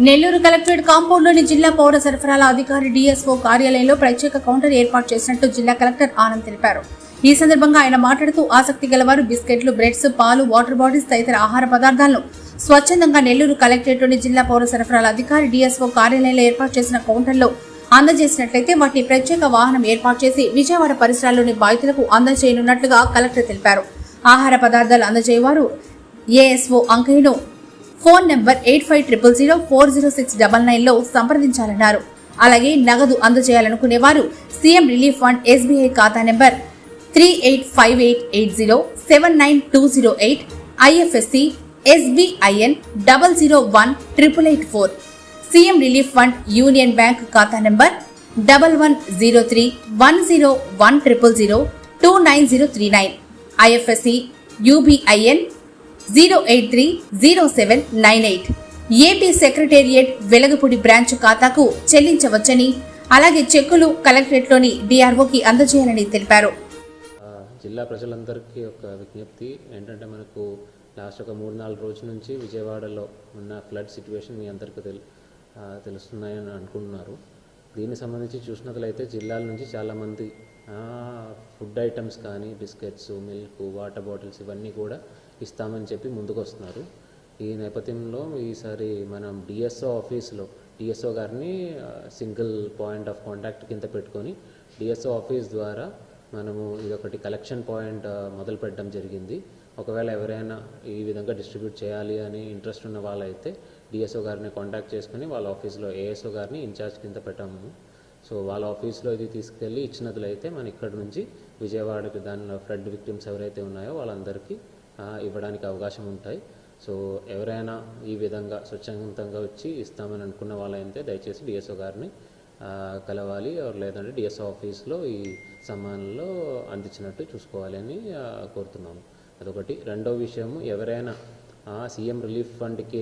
Nellore collectorate కాంపౌండ్లోని జిల్లా పౌర సరఫరాల అధికారి డిఎస్ఓ కార్యాలయంలో ప్రత్యేక కౌంటర్ ఏర్పాటు చేసినట్టు జిల్లా కలెక్టర్ ఆనంద్ తెలిపారు. ఈ సందర్భంగా ఆయన మాట్లాడుతూ ఆసక్తి గలవారు బిస్కెట్లు బ్రెడ్స్ పాలు వాటర్ బాటిల్స్ తదితర ఆహార పదార్థాలను స్వచ్ఛందంగా నెల్లూరు కలెక్టరేట్లోని జిల్లా పౌర సరఫరాల అధికారి డిఎస్ఓ కార్యాలయంలో ఏర్పాటు చేసిన కౌంటర్లో అందజేసినట్లయితే వాటిని ప్రత్యేక వాహనం ఏర్పాటు చేసి విజయవాడ పరిసరాల్లోని బాధితులకు అందజేయనున్నట్లుగా కలెక్టర్ తెలిపారు. ఆహార పదార్థాలు అందజేయవారు ASO అంకయ్యను phone number eight five triple zero four zero six double నైన్లో సంప్రదించాలన్నారు. అలాగే నగదు అందజేయాలనుకునేవారు సీఎం రిలీఫ్ ఫండ్ ఎస్బీఐ ఖాతా number three eight five eight eight zero seven nine two zero eight IFSC SBIN double zero one triple eight four. CM relief fund union bank ఖాతా number double one zero three one zero one triple zero two nine zero three nine IFSC UBIN zero eight three zero seven nine eight. AP secretariat Velagapudi branch ఖాతాకు చెల్లించవచ్చని అలాగే చెక్కులు కలెక్టరేట్లోని డిఆర్ఓకి అందజేయాలని తెలిపారు. జిల్లా ప్రజలందరికీ ఒక విజ్ఞప్తి ఏంటంటే మనకు లాస్ట్ ఒక మూడు నాలుగు రోజుల నుంచి విజయవాడలో ఉన్న ఫ్లడ్ సిచ్యువేషన్ మీ అందరికీ తెలు తెలుస్తున్నాయని అనుకుంటున్నారు. దీనికి సంబంధించి చూసినట్లయితే జిల్లాల నుంచి చాలామంది ఫుడ్ ఐటమ్స్ కానీ బిస్కెట్స్ మిల్క్ వాటర్ బాటిల్స్ ఇవన్నీ కూడా ఇస్తామని చెప్పి ముందుకు వస్తున్నారు ఈ నేపథ్యంలో ఈసారి మనం డిఎస్ఓ ఆఫీస్లో డిఎస్ఓ గారిని సింగిల్ పాయింట్ ఆఫ్ కాంటాక్ట్ కింద పెట్టుకొని డిఎస్ఓ ఆఫీస్ ద్వారా మనము ఇదొకటి కలెక్షన్ పాయింట్ మొదలు పెట్టడం జరిగింది. ఒకవేళ ఎవరైనా ఈ విధంగా డిస్ట్రిబ్యూట్ చేయాలి అని ఇంట్రెస్ట్ ఉన్న వాళ్ళైతే డిఎస్ఓ గారిని కాంటాక్ట్ చేసుకుని వాళ్ళ ఆఫీస్లో ఏఎస్ఓ గారిని ఇన్ఛార్జ్ కింద పెట్టాము. సో వాళ్ళ ఆఫీస్లో ఇది తీసుకెళ్ళి ఇచ్చినట్లయితే మన ఇక్కడ నుంచి విజయవాడకి దానిలో ఫ్లడ్ విక్టిమ్స్ ఎవరైతే ఉన్నాయో వాళ్ళందరికీ ఇవ్వడానికి అవకాశం ఉంటాయి. సో ఎవరైనా ఈ విధంగా స్వచ్ఛందంగా వచ్చి ఇస్తామని అనుకున్న వాళ్ళైతే దయచేసి డిఎస్ఓ గారిని కలవాలి. లేదంటే డిఎస్ఓ ఆఫీస్లో ఈ సమ్మానంలో అందించినట్టు చూసుకోవాలి అని కోరుతున్నాము అదొకటి. రెండో విషయము ఎవరైనా సీఎం రిలీఫ్ ఫండ్కి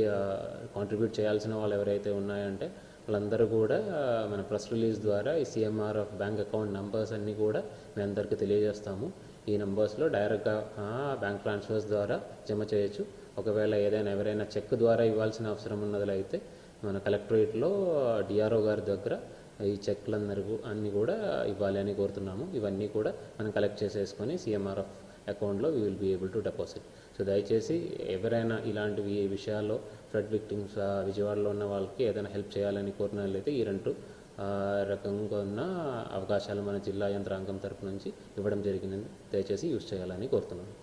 కాంట్రిబ్యూట్ చేయాల్సిన వాళ్ళు ఎవరైతే ఉన్నాయంటే వాళ్ళందరూ కూడా మన ప్రెస్ రిలీజ్ ద్వారా ఈ CMR F bank account numbers అన్నీ కూడా మీ అందరికీ తెలియజేస్తాము. ఈ నంబర్స్లో డైరెక్ట్గా బ్యాంక్ ట్రాన్స్ఫర్స్ ద్వారా జమ చేయొచ్చు. ఒకవేళ ఏదైనా ఎవరైనా చెక్ ద్వారా ఇవ్వాల్సిన అవసరం ఉన్నదైతే మన కలెక్టరేట్లో డిఆర్ఓ గారి దగ్గర ఈ చెక్లందరూ అన్నీ కూడా ఇవ్వాలి అని కోరుతున్నాము. ఇవన్నీ కూడా మనం కలెక్ట్ చేసేసుకొని సిఎంఆర్ ఆఫ్ అకౌంట్లో we will be able to deposit so దయచేసి ఎవరైనా ఇలాంటివి విషయాల్లో ఫ్లడ్ విక్టిమ్స్ విజయవాడలో ఉన్న వాళ్ళకి ఏదైనా హెల్ప్ చేయాలని కోరినట్లయితే ఈ రెండు రకంగా ఉన్న అవకాశాలు మన జిల్లా యంత్రాంగం తరపు నుంచి ఇవ్వడం జరిగింది దయచేసి యూజ్ చేయాలని కోరుతున్నాను.